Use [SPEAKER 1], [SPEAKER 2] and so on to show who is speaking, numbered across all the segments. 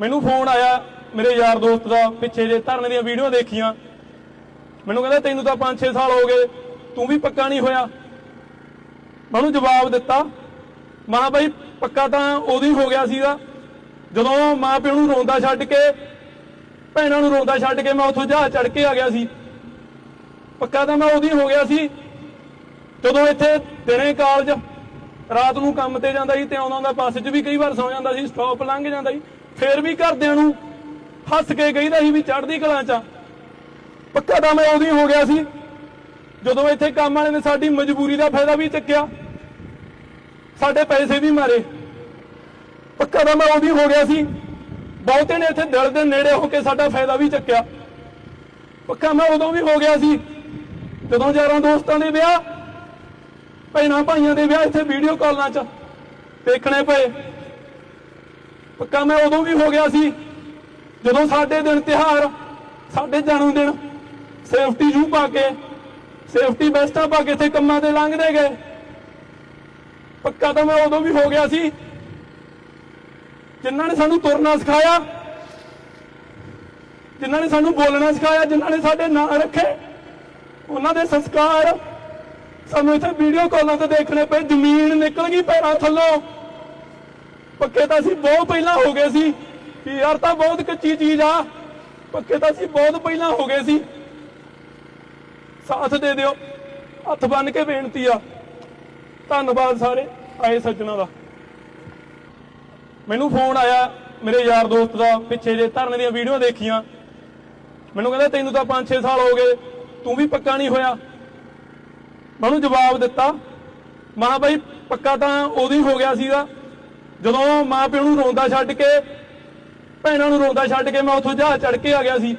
[SPEAKER 1] ਮੈਨੂੰ ਫੋਨ ਆਇਆ ਮੇਰੇ ਯਾਰ ਦੋਸਤ ਦਾ ਪਿੱਛੇ ਜੇ ਧਰਨੇ ਦੀਆਂ ਵੀਡੀਓ ਦੇਖੀਆਂ। ਮੈਨੂੰ ਕਹਿੰਦਾ, ਤੈਨੂੰ ਤਾਂ 5-6 ਸਾਲ ਹੋ ਗਏ, ਤੂੰ ਵੀ ਪੱਕਾ ਨਹੀਂ ਹੋਇਆ। ਮੈਂ ਉਹਨੂੰ ਜਵਾਬ ਦਿੱਤਾ। ਮਾਂ ਬਾਈ, ਪੱਕਾ ਤਾਂ ਉਦੋਂ ਹੀ ਹੋ ਗਿਆ ਸੀਗਾ। ਜਦੋਂ ਮਾਂ ਪਿਓ ਨੂੰ ਰੋਂਦਾ ਛੱਡ ਕੇ, ਭੈਣਾਂ ਨੂੰ ਰੋਂਦਾ ਛੱਡ ਕੇ ਮੈਂ ਉੱਥੋਂ ਜਹਾਜ਼ ਚੜ ਕੇ ਆ ਗਿਆ ਸੀ। ਪੱਕਾ ਤਾਂ ਮੈਂ ਉਦੋਂ ਹੀ ਹੋ ਗਿਆ ਸੀ। ਜਦੋਂ ਇੱਥੇ ਦਿਨੇ ਕਾਲਜ, ਰਾਤ ਨੂੰ ਕੰਮ ਤੇ ਜਾਂਦਾ ਸੀ ਤੇ ਆਉਂਦਾ ਹੁੰਦਾ, ਬੱਸ 'ਚ ਵੀ ਕਈ ਵਾਰ ਸੌ ਜਾਂਦਾ ਸੀ, ਸਟਾਪ ਲੰਘ ਜਾਂਦਾ ਸੀ। ਫੇਰ ਵੀ ਘਰਦਿਆਂ ਨੂੰ ਹੱਸ ਕੇ ਕਹਿੰਦਾ ਸੀ ਵੀ ਚੜ੍ਹਦੀ ਕਲਾਂ 'ਚ ਪੱਕਾ ਤਾਂ ਮੈਂ ਉਦੋਂ ਹੀ ਹੋ ਗਿਆ ਸੀ, ਜਦੋਂ ਇੱਥੇ ਕੰਮ ਵਾਲੇ ਨੇ ਸਾਡੀ ਮਜਬੂਰੀ ਦਾ ਫਾਇਦਾ ਵੀ ਚੱਕਿਆ, ਸਾਡੇ ਪੈਸੇ ਵੀ ਮਾਰੇ। ਪੱਕਾ ਤਾਂ ਮੈਂ ਉਦੋਂ ਹੀ ਹੋ ਗਿਆ ਸੀ, ਬਹੁਤੇ ਨੇ ਇੱਥੇ ਦਿਲ ਦੇ ਨੇੜੇ ਹੋ ਕੇ ਸਾਡਾ ਫਾਇਦਾ ਵੀ ਚੱਕਿਆ। ਪੱਕਾ ਮੈਂ ਉਦੋਂ ਵੀ ਹੋ ਗਿਆ ਸੀ, ਜਦੋਂ ਯਾਰਾਂ ਦੋਸਤਾਂ ਦੇ ਵਿਆਹ, ਭੈਣਾਂ ਭਾਈਆਂ ਦੇ ਵਿਆਹ ਇੱਥੇ ਵੀਡੀਓ ਕਾਲਾਂ 'ਚ ਦੇਖਣੇ ਪਏ। ਪੱਕਾ ਮੈਂ ਉਦੋਂ ਵੀ ਹੋ ਗਿਆ ਸੀ, ਜਦੋਂ ਸਾਡੇ ਦਿਨ ਤਿਹਾਰ ਸਾਡੇ ਜਨਮ ਦਿਨ ਸੇਫਟੀ ਜੂ ਪਾ ਕੇ ਸੇਫਟੀ ਬੈਸਟਾਂ ਪਾ ਕੇ ਇੱਥੇ ਕੰਮਾਂ ਤੇ ਲੰਘਦੇ ਗਏ। ਪੱਕਾ ਤਾਂ ਮੈਂ ਉਦੋਂ ਵੀ ਹੋ ਗਿਆ ਸੀ, ਜਿਨ੍ਹਾਂ ਨੇ ਸਾਨੂੰ ਤੁਰਨਾ ਸਿਖਾਇਆ, ਜਿਨ੍ਹਾਂ ਨੇ ਸਾਨੂੰ ਬੋਲਣਾ ਸਿਖਾਇਆ, ਜਿਨ੍ਹਾਂ ਨੇ ਸਾਡੇ ਨਾਂ ਰੱਖੇ, ਉਹਨਾਂ ਦੇ ਸੰਸਕਾਰ ਸਾਨੂੰ ਇੱਥੇ ਵੀਡੀਓ ਕਾਲਾਂ ਤੇ ਦੇਖਣੇ ਪਏ, ਜ਼ਮੀਨ ਨਿਕਲ ਗਈ ਪੈਰਾਂ ਥੱਲੋਂ। ਪੱਕੇ ਤਾਂ ਅਸੀਂ ਬਹੁਤ ਪਹਿਲਾਂ ਹੋ ਗਏ ਸੀ। ਕਿ ਯਾਰ ਤਾਂ ਬਹੁਤ ਕੱਚੀ ਚੀਜ਼ ਆ। ਪੱਕੇ ਤਾਂ ਅਸੀਂ ਬਹੁਤ ਪਹਿਲਾਂ ਹੋ ਗਏ ਸੀ। ਸਾਥ ਦੇ ਦਿਓ। ਹੱਥ ਬੰਨ ਕੇ ਬੇਨਤੀ ਆ। ਧੰਨਵਾਦ ਸਾਰੇ ਆਏ ਸੱਜਣਾ ਦਾ। ਮੈਨੂੰ ਫੋਨ ਆਇਆ ਮੇਰੇ ਯਾਰ ਦੋਸਤ ਦਾ, ਪਿੱਛੇ ਜੇ ਧਰਨੇ ਦੀਆਂ ਵੀਡੀਓ ਦੇਖੀਆਂ। ਮੈਨੂੰ ਕਹਿੰਦਾ, ਤੈਨੂੰ ਤਾਂ 5-6 ਸਾਲ ਹੋ ਗਏ। ਤੂੰ ਵੀ ਪੱਕਾ ਨਹੀਂ ਹੋਇਆ। ਮੈਂ ਉਹਨੂੰ ਜਵਾਬ ਦਿੱਤਾ, ਮਾਂ ਬਾਈ, ਪੱਕਾ ਤਾਂ ਉਦੋਂ ਹੀ ਹੋ ਗਿਆ ਸੀਗਾ। ਜਦੋਂ ਮਾਂ ਪਿਓ ਨੂੰ ਰੋਂਦਾ ਛੱਡ ਕੇ, ਭੈਣਾਂ ਨੂੰ ਰੋਂਦਾ ਛੱਡ ਕੇ ਮੈਂ ਉੱਥੋਂ ਜਹਾਜ਼ ਚੜ ਕੇ ਆ ਗਿਆ ਸੀ।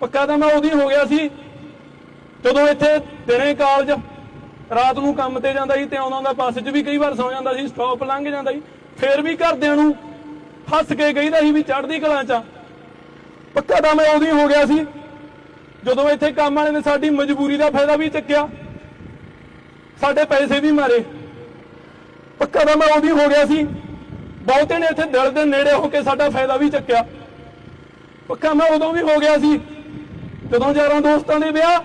[SPEAKER 1] ਪੱਕਾ ਤਾਂ ਮੈਂ ਉਦੋਂ ਹੋ ਗਿਆ ਸੀ, ਜਦੋਂ ਇੱਥੇ ਦਿਨੇ ਕਾਲਜ ਰਾਤ ਨੂੰ ਕੰਮ ਤੇ ਜਾਂਦਾ ਸੀ ਤੇ ਆਉਂਦਾ ਹੁੰਦਾ ਬੱਸ 'ਚ ਵੀ ਕਈ ਵਾਰ ਸੌ ਜਾਂਦਾ ਸੀ ਸਟਾਪ ਲੰਘ ਜਾਂਦਾ ਸੀ। ਫੇਰ ਵੀ ਘਰਦਿਆਂ ਨੂੰ ਹੱਸ ਕੇ ਕਹੀਦਾ ਸੀ ਵੀ ਚੜ੍ਹਦੀ ਕਲਾਂ 'ਚ ਪੱਕਾ ਤਾਂ ਮੈਂ ਉਦੋਂ ਹੀ ਹੋ ਗਿਆ ਸੀ, ਜਦੋਂ ਇੱਥੇ ਕੰਮ ਵਾਲੇ ਨੇ ਸਾਡੀ ਮਜਬੂਰੀ ਦਾ ਫਾਇਦਾ ਵੀ ਚੱਕਿਆ, ਸਾਡੇ ਪੈਸੇ ਵੀ ਮਾਰੇ। ਪੱਕਾ ਤਾਂ ਮੈਂ ਉਦੋਂ ਹੀ ਹੋ ਗਿਆ ਸੀ। ਬਹੁਤੇ ਨੇ ਇੱਥੇ ਦਿਲ ਦੇ ਨੇੜੇ ਹੋ ਕੇ ਸਾਡਾ ਫਾਇਦਾ ਵੀ ਚੱਕਿਆ। ਪੱਕਾ ਮੈਂ ਉਦੋਂ ਵੀ ਹੋ ਗਿਆ ਸੀ। ਜਦੋਂ ਯਾਰਾਂ ਦੋਸਤਾਂ ਦੇ ਵਿਆਹ,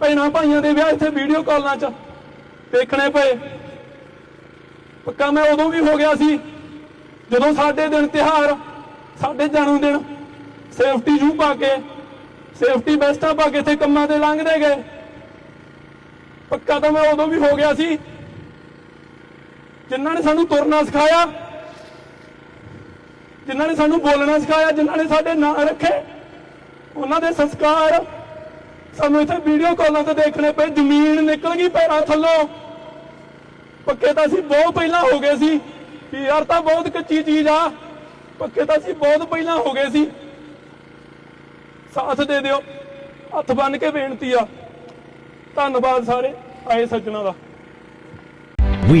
[SPEAKER 1] ਭੈਣਾਂ ਭਾਈਆਂ ਦੇ ਵਿਆਹ ਇੱਥੇ ਵੀਡੀਓ ਕਾਲਾਂ 'ਚ ਦੇਖਣੇ ਪਏ। ਪੱਕਾ ਮੈਂ ਉਦੋਂ ਵੀ ਹੋ ਗਿਆ ਸੀ। ਜਦੋਂ ਸਾਡੇ ਦਿਨ ਤਿਹਾਰ ਸਾਡੇ ਜਨਮ ਦਿਨ ਸੇਫਟੀ ਜੂ ਪਾ ਕੇ ਸੇਫਟੀ ਬੈਸਟਾਂ ਪਾ ਕੇ ਇੱਥੇ ਕੰਮਾਂ ਤੇ ਲੰਘਦੇ ਗਏ। ਪੱਕਾ ਤਾਂ ਮੈਂ ਉਦੋਂ ਵੀ ਹੋ ਗਿਆ ਸੀ। ਜਿਨ੍ਹਾਂ ਨੇ ਸਾਨੂੰ ਤੁਰਨਾ ਸਿਖਾਇਆ, ਜਿਨ੍ਹਾਂ ਨੇ ਸਾਨੂੰ ਬੋਲਣਾ ਸਿਖਾਇਆ, ਜਿਨ੍ਹਾਂ ਨੇ ਸਾਡੇ ਨਾਂ ਰੱਖੇ, ਉਹਨਾਂ ਦੇ ਸੰਸਕਾਰ ਸਾਨੂੰ ਇੱਥੇ ਵੀਡੀਓ ਕਾਲਾਂ ਤੇ ਦੇਖਣੇ ਪਏ, ਜ਼ਮੀਨ ਨਿਕਲ ਗਈ ਪੈਰਾਂ ਥੱਲੋਂ। ਪੱਕੇ ਤਾਂ ਅਸੀਂ ਬਹੁਤ ਪਹਿਲਾਂ ਹੋ ਗਏ ਸੀ ਕਿ ਯਾਰ ਤਾਂ ਬਹੁਤ ਕੱਚੀ ਚੀਜ਼ ਆ, ਪੱਕੇ ਤਾਂ ਅਸੀਂ ਬਹੁਤ ਪਹਿਲਾਂ ਹੋ ਗਏ ਸੀ। ਸਾਥ ਦੇ ਦਿਓ, ਹੱਥ ਬੰਨ ਕੇ ਬੇਨਤੀ ਆ, ਧੰਨਵਾਦ ਸਾਰੇ ਆਏ ਸੱਜਣਾ ਦਾ।
[SPEAKER 2] We